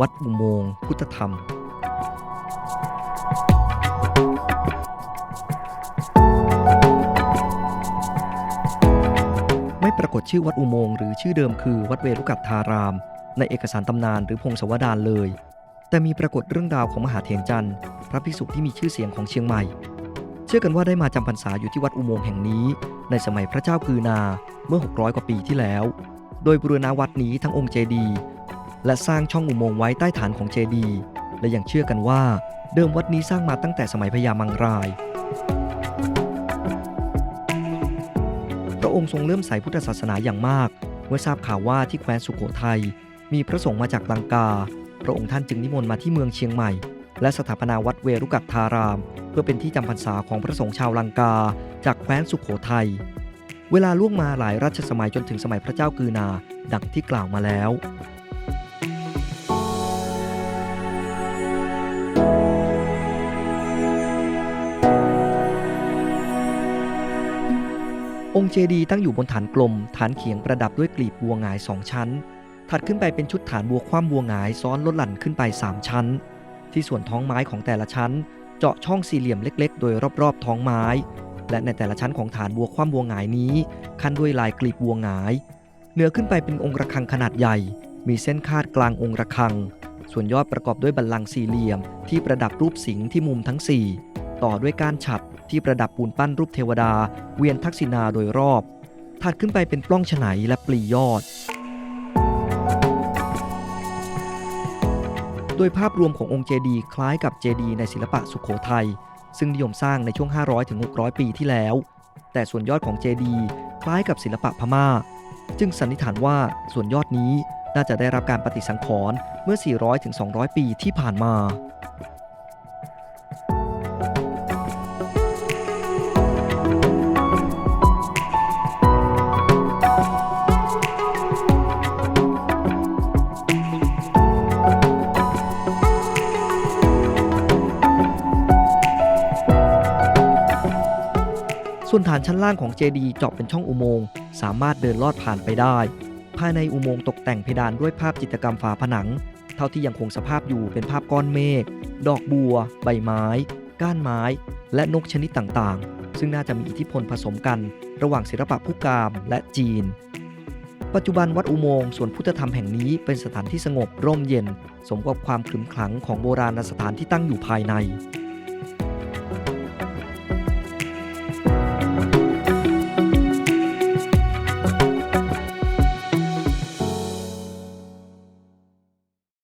วัดอุโมงค์พุทธธรรม ไม่ปรากฏชื่อวัดอุโมงค์หรือชื่อเดิมคือวัดเวรุกัตธาราม ในเอกสารตำนานหรือพงศาวดารเลย แต่มีปรากฏเรื่องราวของมหาเถรจันทร์พระภิกษุที่มีชื่อเสียงของเชียงใหม่ เชื่อกันว่าได้มาจำพรรษาอยู่ที่วัดอุโมงค์แห่งนี้ ในสมัยพระเจ้ากือนาเมื่อ 600 กว่าปีที่แล้ว โดยบูรณาวัดนี้ทั้งองค์เจดีย์ และสร้างช่องอุโมงค์ไว้ใต้ฐานของเจดีย์และยังเชื่อกันว่า เดิมวัดนี้สร้างมาตั้งแต่สมัยพญามังรายพระองค์ทรงเลื่อมใสพุทธศาสนาอย่างมาก เมื่อทราบข่าวว่าที่แคว้นสุโขทัยมีพระสงฆ์มาจากลังกา พระองค์ท่านจึงนิมนต์มาที่เมืองเชียงใหม่ และสถาปนาวัดเวรุกัตธาราม เพื่อเป็นที่จำพรรษาของพระสงฆ์ชาวลังกา จากแคว้นสุโขทัยเวลาล่วงมาหลายรัชสมัยจนถึงสมัยพระเจ้ากือนา ดังที่กล่าวมาแล้ว องค์เจดีย์ตั้งอยู่บนฐานกลม ฐานเขียงประดับด้วยกลีบบัวหงายสองชั้น ถัดขึ้นไปเป็นชุดฐานบัวคว่ำบัวหงายซ้อนลดหลั่นขึ้นไป 3 ชั้น ที่ส่วนท้องไม้ของแต่ละชั้น เจาะช่องสี่เหลี่ยมเล็ก ๆ โดยรอบๆท้องไม้ และในแต่ละชั้นของฐานบัวคว่ำบัวหงายนี้ขั้นด้วยลายกลีบบัวหงาย เหนือขึ้นไปเป็นองค์ระฆังขนาดใหญ่ มีเส้นคาดกลางองค์ระฆัง ส่วนยอดประกอบด้วยบัลลังก์สี่เหลี่ยม ที่ประดับรูปสิงห์ที่มุมทั้ง 4 ต่อด้วยก้านฉัตร ที่ประดับปูนปั้นรูปเทวดา เวียนทักษิณาโดยรอบ ถัดขึ้นไปเป็นปล้องฉไนและปลียอด โดยภาพรวมขององค์เจดีย์คล้ายกับเจดีย์ในศิลปะสุขโขทัย ซึ่งนิยมสร้างในช่วง 500-600 ปีที่แล้ว แต่ส่วนยอดของเจดีย์คล้ายกับศิลปะพม่า จึงสันนิษฐานว่าส่วนยอดนี้น่าจะได้รับการปฏิสังขรณ์เมื่อ 400-200 ปีที่ผ่านมา ส่วนฐานชั้นล่างของเจดีย์เจาะเป็นช่องอุโมงค์สามารถเดินลอดผ่านไปได้ ภายในอุโมงค์ตกแต่งเพดานด้วยภาพจิตรกรรมฝาผนัง เท่าที่ยังคงสภาพอยู่เป็นภาพก้อนเมฆดอกบัว ใบไม้ ก้านไม้ และนกชนิดต่างๆ ซึ่งน่าจะมีอิทธิพลผสมกัน ระหว่างศิลปะพุกามและจีน ปัจจุบันวัดอุโมงค์ส่วนพุทธธรรมแห่งนี้เป็นสถานที่สงบร่มเย็น สมกับความขรึมขลังของโบราณสถานที่ตั้งอยู่ภายใน